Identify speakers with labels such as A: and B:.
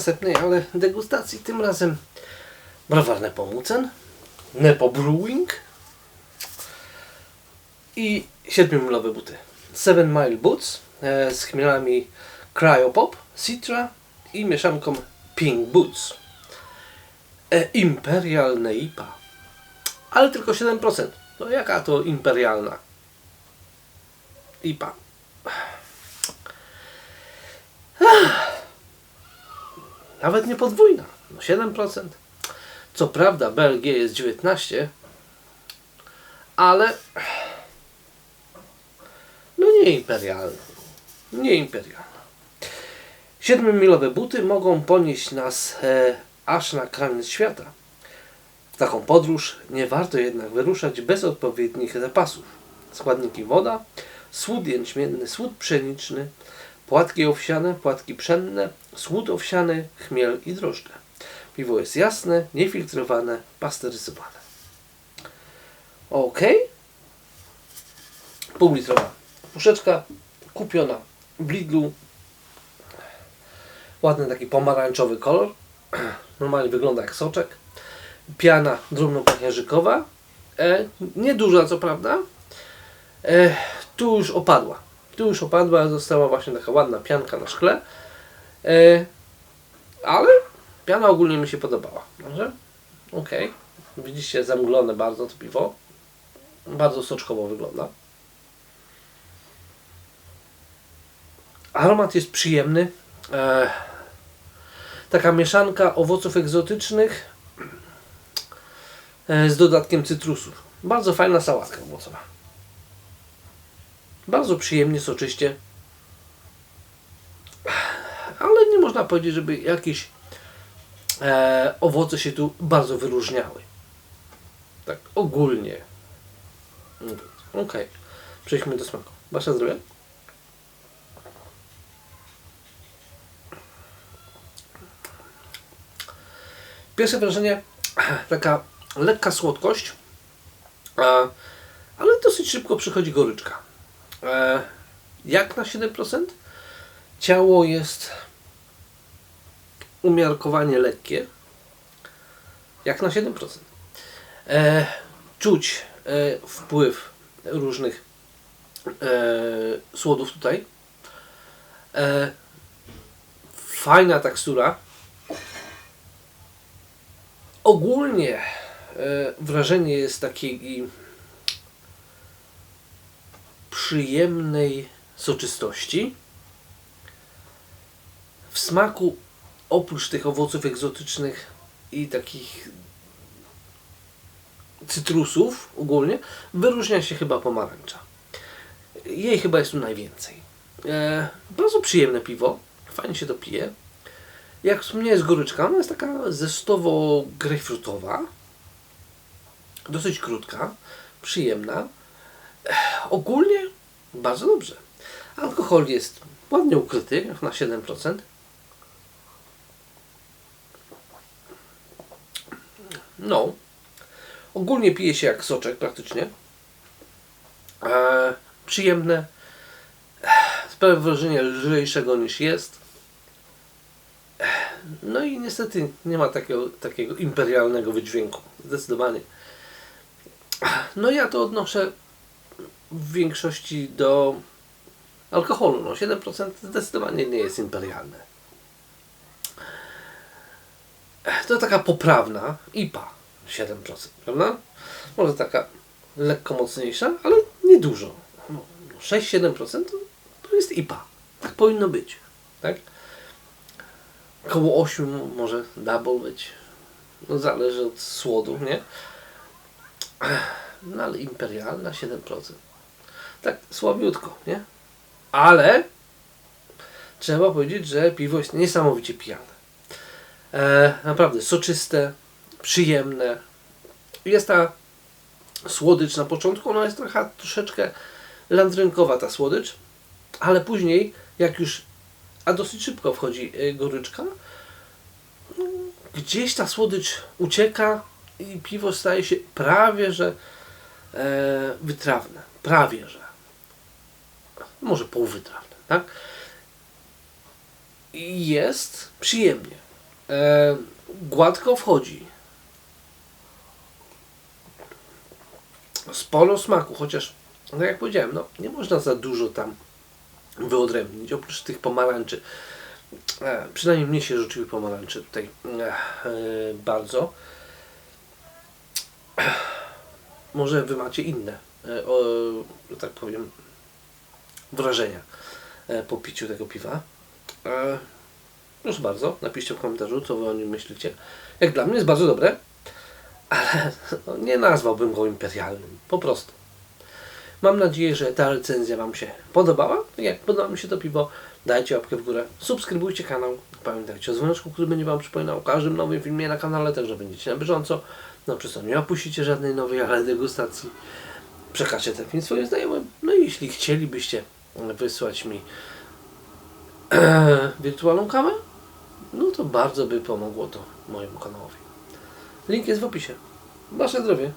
A: następnej, ale degustacji. Tym razem browar Nepomucen, Nepo Brewing i 7-milowe buty. Seven Mile Boots e, z chmielami Cryopop, Citra i mieszanką Pink Boots. E, imperialne IPA. Ale tylko 7%. No jaka to imperialna IPA? Nawet nie podwójna. No 7%. Co prawda BLG jest 19, ale no nie imperialna. Nie imperialna. 7-milowe buty mogą ponieść nas e, aż na kraniec świata. W taką podróż nie warto jednak wyruszać bez odpowiednich zapasów. Składniki woda, słód jęczmienny, słód pszeniczny, płatki owsiane, płatki pszenne, słód owsiany, chmiel i drożdże. Piwo jest jasne, niefiltrowane, pasteryzowane. Ok. Półlitrowa puszeczka kupiona w Lidlu. Ładny taki pomarańczowy kolor. Normalnie wygląda jak soczek. Piana drobnopęcherzykowa. E, nieduża co prawda. E, tu już opadła. Tu już opadła, została właśnie taka ładna pianka na szkle. E, ale piana ogólnie mi się podobała. Dobrze? Ok. Widzicie, zamglone bardzo to piwo. Bardzo soczkowo wygląda. Aromat jest przyjemny. E, taka mieszanka owoców egzotycznych e, z dodatkiem cytrusów. Bardzo fajna sałatka owocowa. Bardzo przyjemnie, soczyście. Ale nie można powiedzieć, żeby jakieś e, owoce się tu bardzo wyróżniały. Tak ogólnie. Ok. Przejdźmy do smaku. Wasze zdrowie. Pierwsze wrażenie, taka lekka słodkość, ale dosyć szybko przychodzi goryczka. E, jak na 7%? Ciało jest umiarkowanie lekkie. Jak na 7%. E, czuć e, wpływ różnych słodów tutaj. Fajna tekstura ogólnie e, wrażenie jest takiej przyjemnej soczystości. W smaku oprócz tych owoców egzotycznych i takich cytrusów ogólnie wyróżnia się chyba pomarańcza. Jej chyba jest tu najwięcej. E, bardzo przyjemne piwo. Fajnie się to pije. Jak wspomniałem, jest goryczka. Ona jest taka zestowo-grejpfrutowa. Dosyć krótka, przyjemna. Ogólnie bardzo dobrze. Alkohol jest ładnie ukryty, na 7%. No. Ogólnie pije się jak soczek praktycznie. Eee, przyjemne. Sprawia wrażenie lżejszego niż jest. No i niestety nie ma takiego, takiego imperialnego wydźwięku. Zdecydowanie. No ja to odnoszę w większości do alkoholu. No 7% zdecydowanie nie jest imperialne. To taka poprawna IPA 7%, prawda? Może taka lekko mocniejsza, ale nie dużo. No, 6-7% to, to jest IPA. Tak powinno być. Tak? Koło 8 może double być. No zależy od słodu, nie? No ale imperialna 7%. Tak słabiutko, nie? Ale trzeba powiedzieć, że piwo jest niesamowicie pijane. E, naprawdę soczyste, przyjemne. Jest ta słodycz na początku, ona jest trochę troszeczkę landrynkowa ta słodycz, ale później jak już a dosyć szybko wchodzi y, goryczka. Gdzieś ta słodycz ucieka i piwo staje się prawie że e, wytrawne. Prawie że. Może półwytrawne, tak? Jest przyjemnie. E, gładko wchodzi. Sporo smaku, chociaż, no jak powiedziałem, no, nie można za dużo tam wyodrębnić, oprócz tych pomarańczy. E, przynajmniej mnie się rzuciły pomarańcze tutaj e, e, bardzo. Może wy macie inne, e, o, tak powiem, wrażenia e, po piciu tego piwa. E, proszę bardzo, napiszcie w komentarzu, co wy o nim myślicie. Jak dla mnie jest bardzo dobre, ale no, nie nazwałbym go imperialnym, po prostu. Mam nadzieję, że ta recenzja Wam się podobała. Jak podoba mi się to piwo, dajcie łapkę w górę, subskrybujcie kanał, pamiętajcie o dzwoneczku, który będzie Wam przypominał o każdym nowym filmie na kanale, także będziecie na bieżąco. No przez to nie opuścicie żadnej nowej, ale degustacji. Przekażcie ten film swoim znajomym. No i jeśli chcielibyście wysłać mi wirtualną kamę, no to bardzo by pomogło to mojemu kanałowi. Link jest w opisie. Wasze zdrowie.